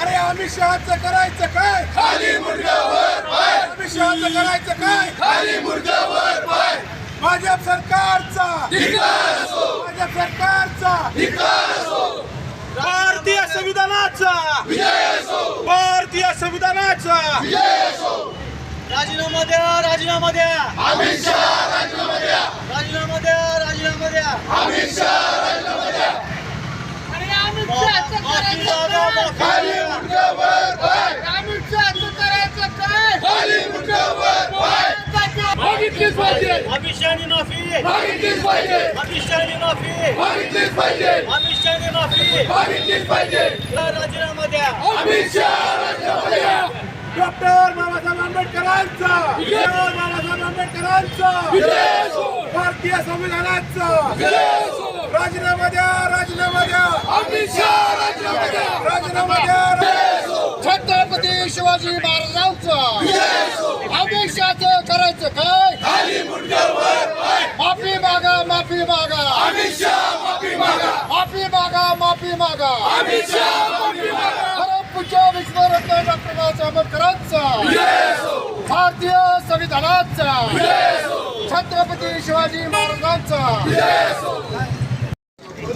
अरे अमित शहाचं करायचं काय? खाली अमित शहाचं करायचं काय? खाली भाजप सरकारचा. भाजप सरकारचा. भारतीय संविधानाचा. भारतीय संविधानाचा. राजीनामा द्या राजीनामा द्या. राजीनामा द्या. राजीनामा द्या अमित शहानी माफी. मागितलीच पाहिजे. अमित शहानी माफी. मागितलीच पाहिजे. अमित शहानी माफी. मागितलीच पाहिजे. राजीनामा द्या अमित शहा डॉक्टर बाबासाहेब आंबेडकरांचा! बाबासाहेब आंबेडकरांचा! भारतीय संविधानाचा! राजीनामा द्या राजीनामा द्या! अमित शहा राजीनामा द्या! राजीनामा द्या छत्रपती शिवाजी महाराजांचा! अमित शहाचं करायचं काय? माफी मागा माफी मागा! अमित शहा माफी मागा! माफी मागा माफी मागा! अमित शहा पूज्य विश्वरत्न डॉक्टर बाबासाहेब आंबेडकरांचा भारतीय संविधानाचा. छत्रपती शिवाजी महाराजांचा.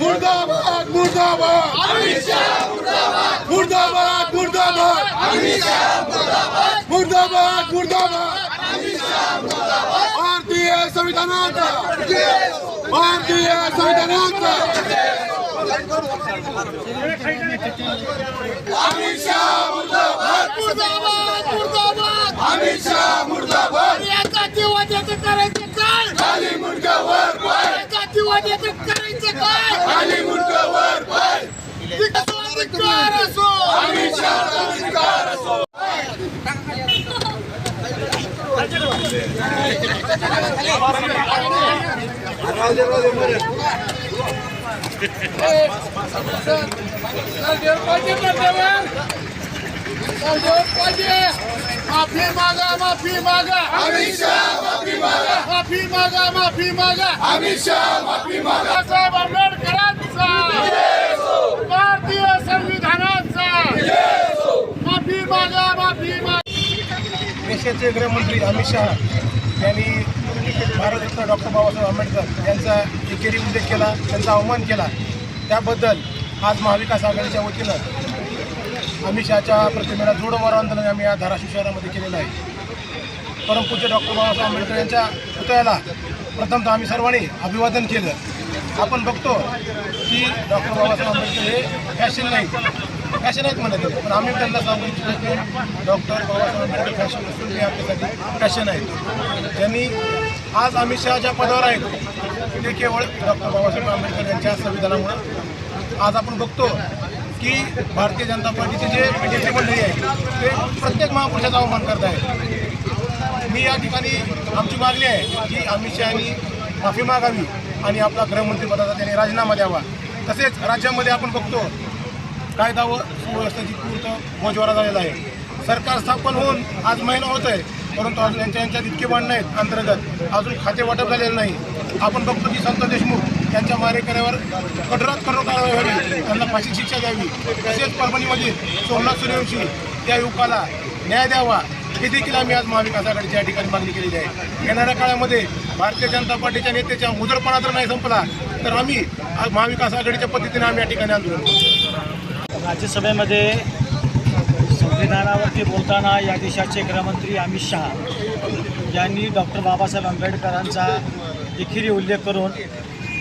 मुर्दाबाद मुर्दाबाद. मुर्दाबाद मुर्दाबाद. मुर्दाबाद मुर्दाबाद. भारतीय संविधानाचा. भारतीय संविधानाचा. अमित शहा मुर्दाबाद. मुर्दाबाद मुर्दाबाद अमित शहा मुर्दाबाद. या जातीवाद्याचं करायचं काय खाली मुंडकावर पाय. जातीवाद्याचं करायचं काय खाली मुंडकावर पाय अधिकार असो अमित शहा अधिकार असो माफी मागा माफी मागा अमित शहा माफी मागा माफी मागा माफी मागा अमित शहा माफी मागा साहेब आंबेडकरांचा भारतीय संविधानाचा माफी मागा माफी मागा देशाचे गृहमंत्री अमित शहा यांनी भारतरत्न डॉक्टर बाबासाहेब आंबेडकर यांचा एकेरी उल्लेख केला त्यांचा अवमान केला त्याबद्दल आज महाविकास आघाडीच्या वतीनं अमित शहाच्या प्रतिमेला जोडमार आंदोलन आम्ही या धाराशिव शहरामध्ये केलेलं आहे. परमपूज्य डॉक्टर बाबासाहेब आंबेडकर यांच्या पुतळ्याला प्रथमतः आम्ही सर्वांनी अभिवादन केलं. आपण बघतो की डॉक्टर बाबासाहेब आंबेडकर हे फॅशन नाही फॅशन आहेत म्हणत होते. पण आम्ही त्यांना सांगू इच्छितो की डॉक्टर बाबासाहेब आंबेडकर फॅशन असून ते आपल्यासाठी फॅशन आहेत. त्यांनी आज अमित शहा ज्या पदावर आहेत ते केवळ डॉक्टर बाबासाहेब आंबेडकर यांच्या संविधानामुळं. आज आपण बघतो की भारतीय जनता पार्टीचे जे नेते मंडळी आहेत ते प्रत्येक महापुरुषाचा अवमान करत आहेत. मी या ठिकाणी आमची मागणी आहे की अमित शहानी माफी मागावी आणि आपला गृहमंत्रीपदाचा त्यांनी राजीनामा द्यावा. तसेच राज्यामध्ये आपण बघतो कायदा व सुव्यवस्थेची पूर्त मोजवारा झालेला आहे. सरकार स्थापन होऊन आज महिना होत आहे परंतु अजून यांच्या यांच्यात इतके भांडणं आहेत अंतर्गत. अजून खाते वाटप झालेलं नाही. आपण बघतो की संत देशमुख यांच्या मारेकऱ्यावर कठोरात कठोर कारवाई व्हावी. त्यांना फाशी शिक्षा द्यावी. तसेच परभणीमधील सोमनाथ सूर्यवंशी त्या युवकाला न्याय द्यावा. हे देखील आम्ही आज महाविकास आघाडीच्या या ठिकाणी मागणी केलेली आहे. येणाऱ्या काळामध्ये भारतीय जनता पार्टीच्या नेत्याच्या मुजरपणा जर नाही संपला तर आम्ही आज महाविकास आघाडीच्या पद्धतीने आम्ही या ठिकाणी आंदोलन राज्यसभेमध्ये संविधानावरती बोलताना या देशाचे गृहमंत्री अमित शहा यांनी डॉक्टर बाबासाहेब आंबेडकरांचा एकेरी उल्लेख करून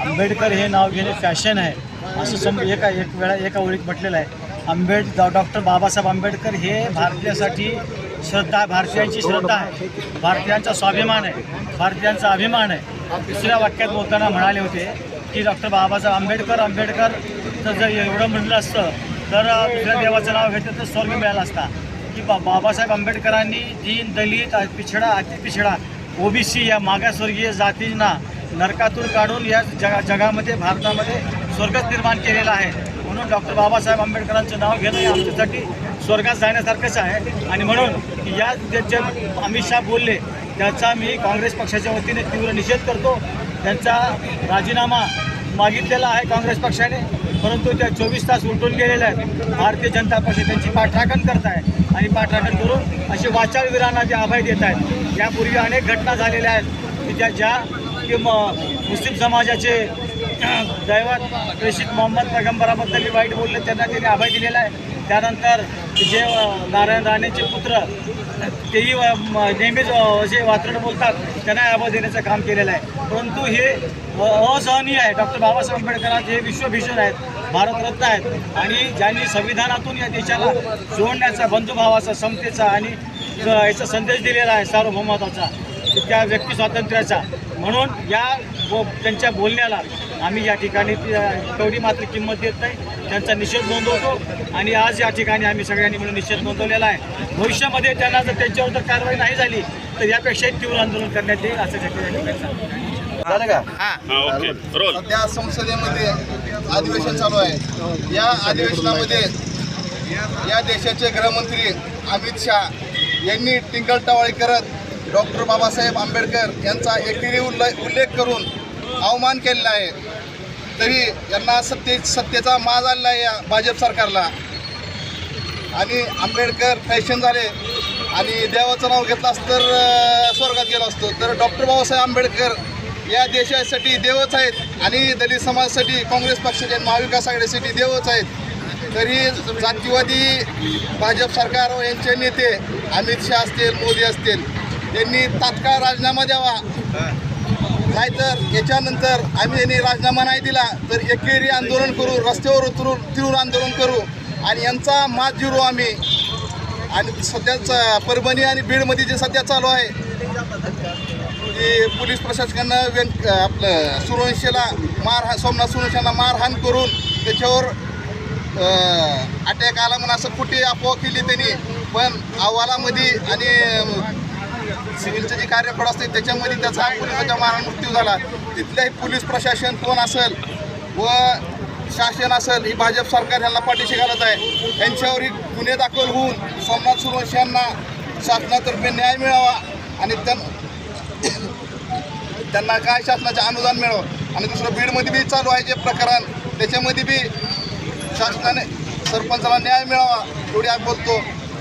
आंबेडकर हे नाव घेणे फॅशन आहे. असं सम एका एक वेळा एका ओळीत म्हटलेलं आहे. आंबेड डॉक्टर बाबासाहेब आंबेडकर हे भारतीयासाठी श्रद्धा भारतीयांची श्रद्धा आहे. भारतीयांचा स्वाभिमान आहे. भारतीयांचा अभिमान आहे. दुसऱ्या वाक्यात बोलताना म्हणाले होते की डॉक्टर बाबासाहेब आंबेडकर आंबेडकर तर जर एवढं म्हटलं असतं तर दुसऱ्या देवाचं नाव घेतलं तर स्वर्ग मिळाला असता. की बा बाबासाहेब आंबेडकरांनी दीन दलित पिछडा अतिपिछडा ओबीसी या मागासवर्गीय जातींना नरकातून काढून या जगा जगामध्ये भारतामध्ये स्वर्गच निर्माण केलेला आहे. म्हणून डॉक्टर बाबासाहेब आंबेडकरांचं नाव घेणं हे आमच्यासाठी स्वर्गात जाण्यासारखंच आहे. आणि म्हणून या जे अमित शाह बोलले त्याचा मी काँग्रेस पक्षाच्या वतीने तीव्र निषेध करतो. त्यांचा राजीनामा मागितलेला आहे काँग्रेस पक्षाने. परंतु त्या चोवीस तास उलटून गेलेल्या आहेत. भारतीय जनता पक्ष त्यांची पाठराखण करत आहे आणि पाठराखण करून असे वाचाळवीरांना जे अभय देत आहेत यापूर्वी अनेक घटना झालेल्या आहेत की ज्या ज्या की म मुस्लिम समाजाचे दैवत प्रेषित मोहम्मद पैगंबराबद्दल वाईट बोलले त्यांना त्यांनी अभय दिलेला आहे. त्यानंतर जे नारायण राणेचे पुत्र तेही नेहमीच असे जे वात्रट बोलतात. त्यांना अभय देण्याचं काम केलेलं आहे. परंतु हे असहनीय आहे. डॉक्टर बाबासाहेब आंबेडकरांचे हे विश्वभीषण आहेत. भारतरत्न आहेत. आणि ज्यांनी संविधानातून या देशाला जोडण्याचा बंधुभावाचा समतेचा आणि याचा संदेश दिलेला आहे सार्वभौमत्वाचा त्या व्यक्ती स्वातंत्र्याचा म्हणून या व त्यांच्या बोलण्याला आम्ही या ठिकाणी तेवढी मात्र किंमत देत नाही. त्यांचा निषेध नोंदवतो आणि आज या ठिकाणी आम्ही सगळ्यांनी मिळून निषेध नोंदवलेला आहे. भविष्यामध्ये त्यांना जर त्यांच्यावर जर कारवाई नाही झाली तर यापेक्षाही तीव्र आंदोलन करण्यात येईल असं त्या ठिकाणी सांगतो. झालं का? हा ओके. रोल. सध्या संसदेमध्ये अधिवेशन चालू आहे. या अधिवेशनामध्ये या देशाचे गृहमंत्री अमित शहा यांनी टिंगलटावाळी करत डॉक्टर बाबासाहेब आंबेडकर यांचा एकेरी उल्ले उल्लेख करून अवमान केलेला आहे. तरी यांना सत्ते सत्तेचा माज आलेला आहे या भाजप सरकारला. आणि आंबेडकर फॅशन झाले आणि देवाचं नाव घेतलं असतं तर स्वर्गात गेलो असतो. तर डॉक्टर बाबासाहेब आंबेडकर या देशासाठी देवच आहेत आणि दलित समाजासाठी काँग्रेस पक्षाचे महाविकास आघाडीसाठी देवच आहेत. तरी जातीवादी भाजप सरकार व यांचे नेते अमित शहा असतील मोदी असतील त्यांनी तात्काळ राजीनामा द्यावा. नाहीतर याच्यानंतर आम्ही यांनी राजीनामा नाही दिला तर एकेरी आंदोलन करू रस्त्यावर उतरून तीव्र आंदोलन करू. आणि यांचा मात जिरू आम्ही. आणि सध्याच परभणी आणि बीडमध्ये जे सध्या चालू आहे की पोलीस प्रशासकानं व्यं आपलं सुरवंशीला मारहाण सोमनाथ सुरवंशांना मारहाण करून त्याच्यावर अटॅक आला म्हणून असं कुठे अफवा केली त्यांनी. पण अहवालामध्ये आणि सिव्हिलचे जे कार्यपड असते त्याच्यामध्ये त्याचा पोलिसाच्या म्हणजे मारण मृत्यू झाला. तिथल्याही पोलीस प्रशासन कोण असेल व शासन असेल ही भाजप सरकार यांना पाठीशी घालत आहे. यांच्यावरही गुन्हे दाखल होऊन सोमनाथ सूर्यवंशी यांना शासनातर्फे न्याय मिळावा आणि त्यां त्यांना काय शासनाचे अनुदान मिळावं? आणि दुसरं बीडमध्ये बी चालू आहे जे प्रकरण त्याच्यामध्ये बी शासनाने सरपंचाला न्याय मिळावा एवढी आम्ही बोलतो.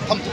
थांबतो